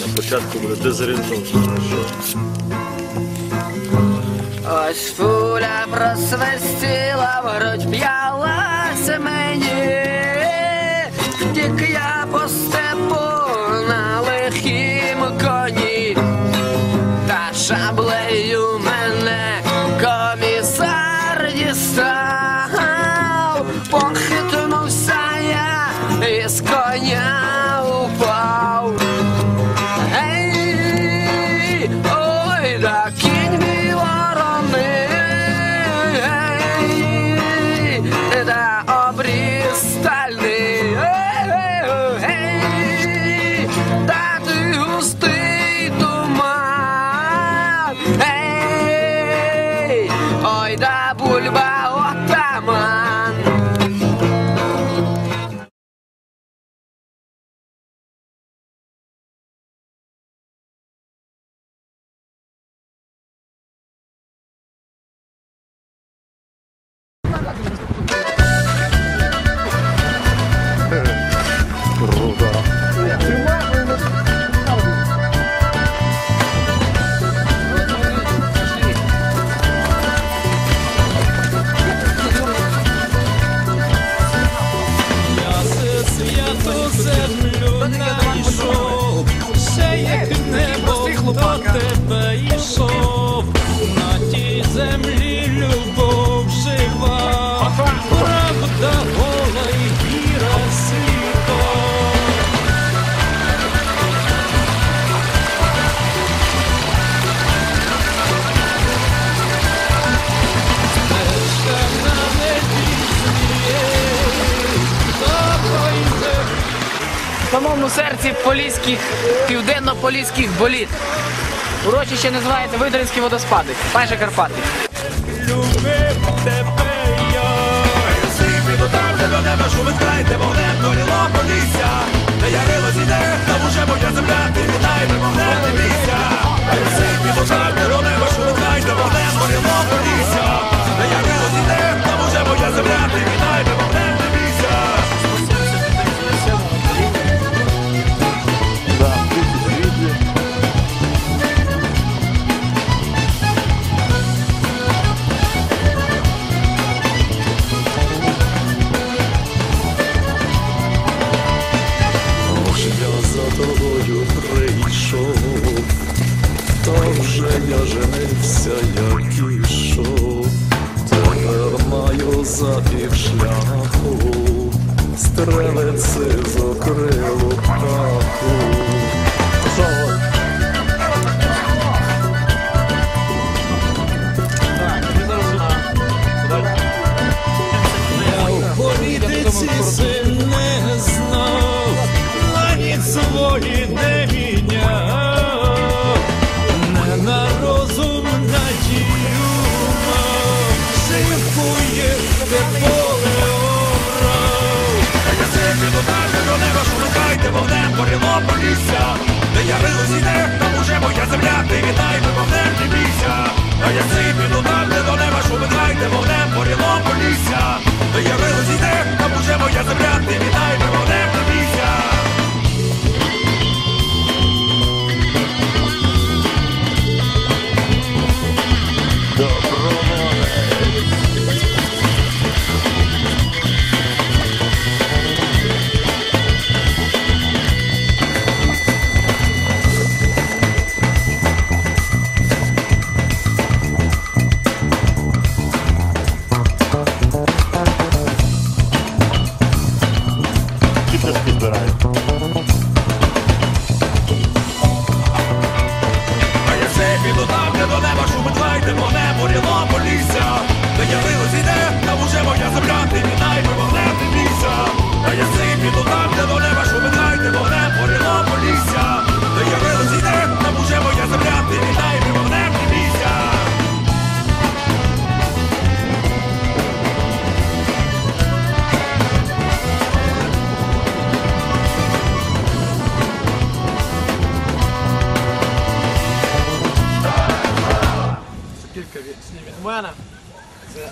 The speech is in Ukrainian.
На початку буде дезорієнтовно. Ось пуля просвистіла, в грудь в'ялася мені, тільки я постепу. самому серці поліських, південно-поліських боліт. Урочище називається Видринські водоспади. Майже Карпати. Любив тебе, я. Всі піду там, де до неба шумить край, де вогнем поза шляху стрелиці. Романа. Це